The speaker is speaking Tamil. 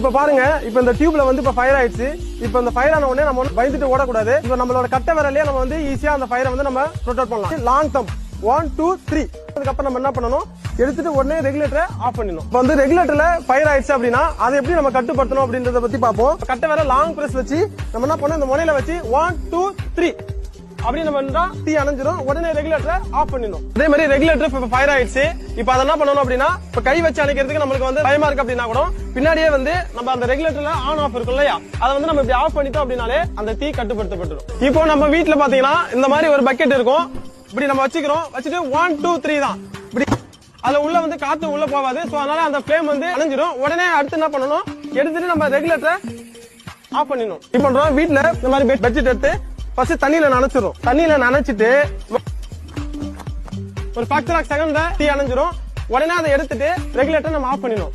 இப்ப பாருங்க இப்ப இந்த டியூப்ல வந்து இப்ப ஃபயர் ஆயிடுச்சு. இப்ப இந்த ஃபயர் ஆன உடனே நம்ம பயந்துட்டு ஓடக்கூடாது. இப்ப நம்மளோட கட்டை விரலையே நம்ம வந்து ஈஸியா அந்த ஃபயரை வந்து நம்ம ப்ரொடெக்ட் பண்ணலாம். லாங் தம் ஒன் டூ த்ரீ அதுக்கப்புறம் நம்ம என்ன பண்ணணும்? எடுத்துட்டு உடனே ரெகுலேட்டரை ஆஃப் பண்ணிடணும். இப்ப வந்து ரெகுலேட்டர்ல ஃபயர் ஆயிடுச்சு அப்படின்னா அதை எப்படி நம்ம கட்டுப்படுத்தணும் அப்படின்றத பத்தி பார்ப்போம். கட்டை வேற லாங் பிரஸ் வச்சு நம்ம என்ன பண்ணணும்? இந்த முனையில வச்சு ஒன் டூ த்ரீ அப்படின்னு நம்ம பண்ணா தீ அணைஞ்சிரும். உடனே ரெகுலேட்டரை ஆஃப் பண்ணிடணும். அதே மாதிரி ரெகுலேட்டர் இப்ப ஃபயர் ஆயிடுச்சு. இப்ப அதை என்ன பண்ணணும் அப்படின்னா இப்ப கை வச்சு அணைக்கிறதுக்கு நம்மளுக்கு வந்து பயமா இருக்கு அப்படின்னா கூட பின்னாடியே வந்து நம்ம அந்த ரெகுலேட்டர்ல ஆன் ஆஃப் இருக்கும் இல்லையா? அதை வந்து நம்ம இப்படி ஆஃப் பண்ணிட்டோம் அப்படின்னாலே அந்த தீ கட்டுப்படுத்தப்பட்டுரும். இப்போ நம்ம வீட்டுல பாத்தீங்கன்னா இந்த மாதிரி ஒரு பக்கெட் இருக்கும். இப்படி நம்ம வச்சுக்கிறோம். வச்சுட்டு ஒன் டூ த்ரீ தான். இப்படி அதுல உள்ள வந்து காத்து உள்ள போகாது. சோ அதனால அந்த ஃபிளேம் வந்து அணைஞ்சிடும் உடனே அடுத்து என்ன பண்ணணும்? எடுத்துட்டு நம்ம ரெகுலேட்டரை ஆஃப் பண்ணிடணும். இப்போ பண்றோம். வீட்டுல இந்த மாதிரி பெட்ஷீட் எடுத்து ஃபர்ஸ்ட் தண்ணியில நனைச்சிரும். தண்ணியில நனைச்சிட்டு ஒரு பத்து லாக் செகண்ட்ல டீ அணைஞ்சிரும். உடனே அதை எடுத்துட்டு ரெகுலேட்டர் நம்ம ஆஃப் பண்ணிடும்